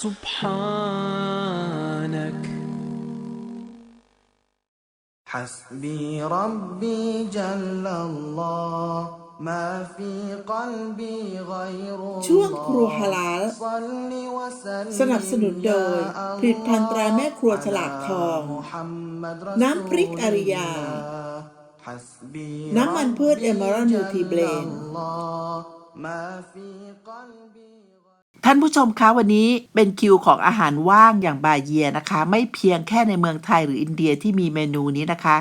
سبحانك حسبي ربي جل الله ما في قلبي غير ช่วงครัวฮาลาล صل وسلم สนับสนุนโดย ผลิตภัณฑ์ตราแม่ครัวฉลากทอง น้ำพริกอาริยา น้ำมันพืช Emerald Multi Blend ท่ ท่านผู้ชมคะวันนี้เป็นคิวของอาหารว่างอย่างบาเยียนะคะ ไม่เพียงแค่ในเมืองไทยหรืออินเดียที่มีเมนูนี้นะคะ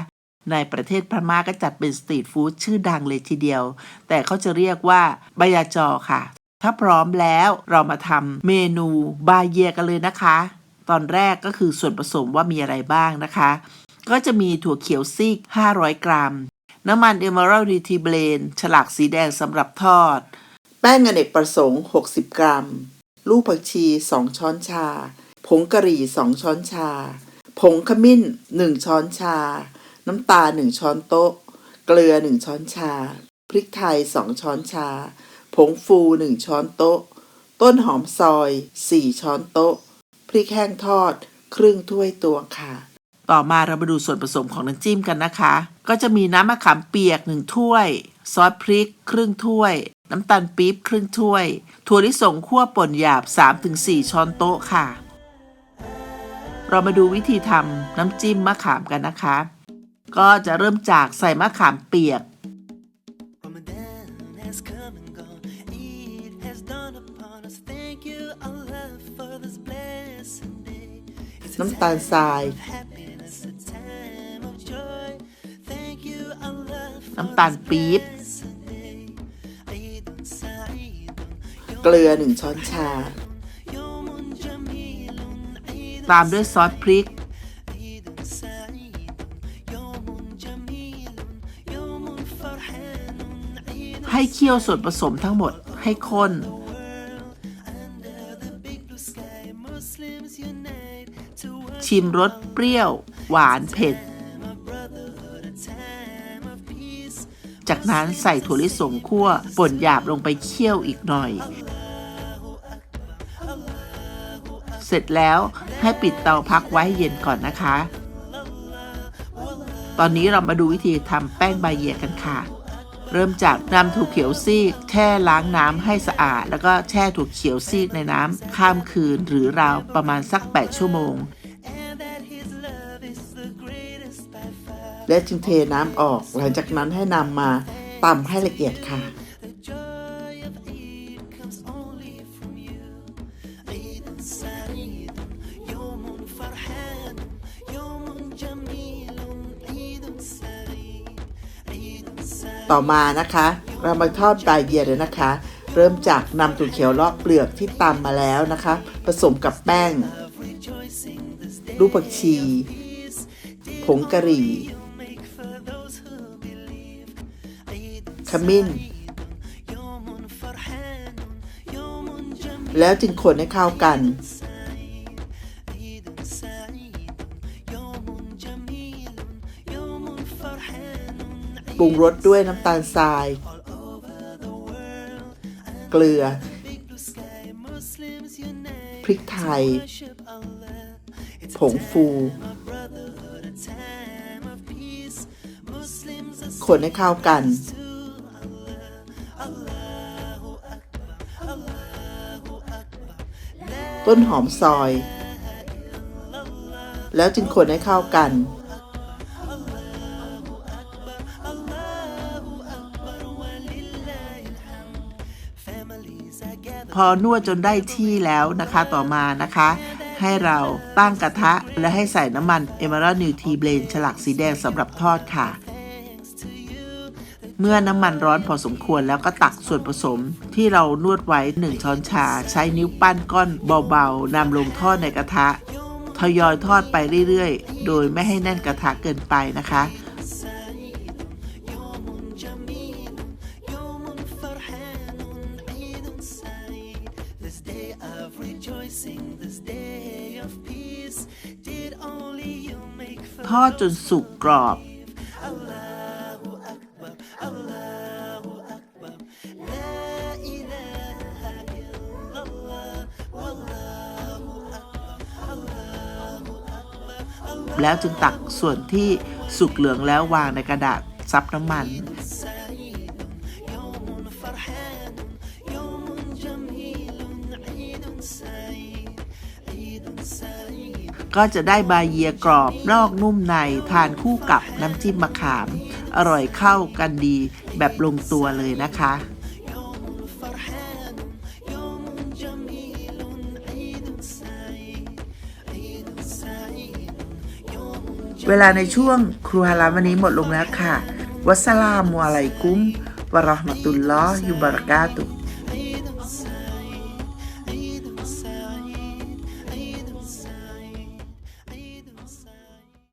ในประเทศพม่าก็จัดเป็นสตรีทฟู้ดชื่อดังเลยทีเดียว แต่เขาจะเรียกว่าบายาจอค่ะ ถ้าพร้อมแล้วเรามาทำเมนูบาเยียกันเลยนะคะ ตอนแรกก็คือส่วนผสมว่ามีอะไรบ้างนะคะ ก็จะมีถั่วเขียวซีก 500 กรัม น้ำมัน Emerald d t Blend ฉลากสีแดงสำหรับทอด แป้งอเนกประสงค์ 60 กรัม ลูกผักชี 2 ช้อนชา ผงกะหรี่ 2 ช้อนชา ผงขมิ้น 1 ช้อนชา น้ำตาล 1 ช้อนโต๊ะ เกลือ 1 ช้อนชา พริกไทย 2 ช้อนชา ผงฟู 1 ช้อนโต๊ะ ต้นหอมซอย 4 ช้อนโต๊ะ พริกแห้งทอด ครึ่งถ้วยตวงค่ะ ต่อมาเรามาดูส่วนผสมของน้ำจิ้มกันนะคะ ก็จะมีน้ำมะขามเปียก 1 ถ้วย ซอสพริก ครึ่งถ้วย น้ำตาลปี๊บครึ่งถ้วย ถั่วลิสงคั่วป่นหยาบ 3-4 ช้อนโต๊ะค่ะ เรามาดูวิธีทำน้ำจิ้มมะขามกันนะคะ ก็จะเริ่มจากใส่มะขามเปียก Ramadan has come and gone. Eid has dawned upon us. Thank you, Allah, for this blessed day. It's a น้ำตาลทราย time of happiness, a time of joy. Thank you, Allah, for น้ำตาลปี๊บ เกลือ 1 ช้อนชา ตามด้วยซอสพริก ให้เคี่ยวส่วนผสมทั้งหมดให้ข้น ชิมรสเปรี้ยว หวานเผ็ด จากนั้นใส่ถั่วลิสงคั่วป่นหยาบลงไปเคี่ยวอีกหน่อย เสร็จแล้วให้ปิดเตาพักไว้เย็นก่อนนะคะ ตอนนี้เรามาดูวิธีทำแป้งใบเยียกันค่ะ เริ่มจากนำถั่วเขียวซีกแช่ล้างน้ำให้สะอาด แล้วก็แช่ถั่วเขียวซีกในน้ำข้ามคืนหรือราวประมาณสัก 8 ชั่วโมง และจึงเทน้ำออก หลังจากนั้นให้นำมาตำให้ละเอียดค่ะ ต่อมานะคะ เรามาทอดบายเยียเลยนะคะ เริ่มจากนำถั่วเขียวลอกเปลือกที่ตำมาแล้วนะคะ ผสมกับแป้ง Rejoicing this day ลูกผักชี ผงกะหรี่ ขมิ้น แล้วจึงคนให้เข้ากัน ปรุงรสด้วยน้ำตาลทราย เกลือ พริกไทย ผงฟู คนให้เข้ากัน ต้นหอมซอย แล้วจึงคนให้เข้ากัน พอนวดจนได้ที่แล้วนะคะต่อมานะคะ ให้เราตั้งกระทะและให้ใส่น้ำมัน Emerald New Tea Blend ฉลากสีแดงสำหรับทอดค่ะ เมื่อน้ำมันร้อนพอสมควรแล้วก็ตักส่วนผสมที่เรานวดไว้ 1 ช้อนชา ใช้นิ้วปั้นก้อนเบาๆนำลงทอดในกระทะทยอยทอดไปเรื่อยๆ โดยไม่ให้แน่นกระทะเกินไปนะคะ ทอดจนสุกกรอบ แล้วจึงตักส่วนที่สุกเหลืองแล้ววางในกระดาษซับน้ำมัน ก็จะได้บาเยียกรอบนอกนุ่มในทานคู่กับน้ำจิ้มมะขาม อร่อยเข้ากันดีแบบลงตัวเลยนะคะเวลาในช่วงครูฮาลาวันนี้หมดลงแล้วค่ะ วัสลามุอะลัยกุมวะราะห์มะตุลลอฮ์ยุบะเรกาตุ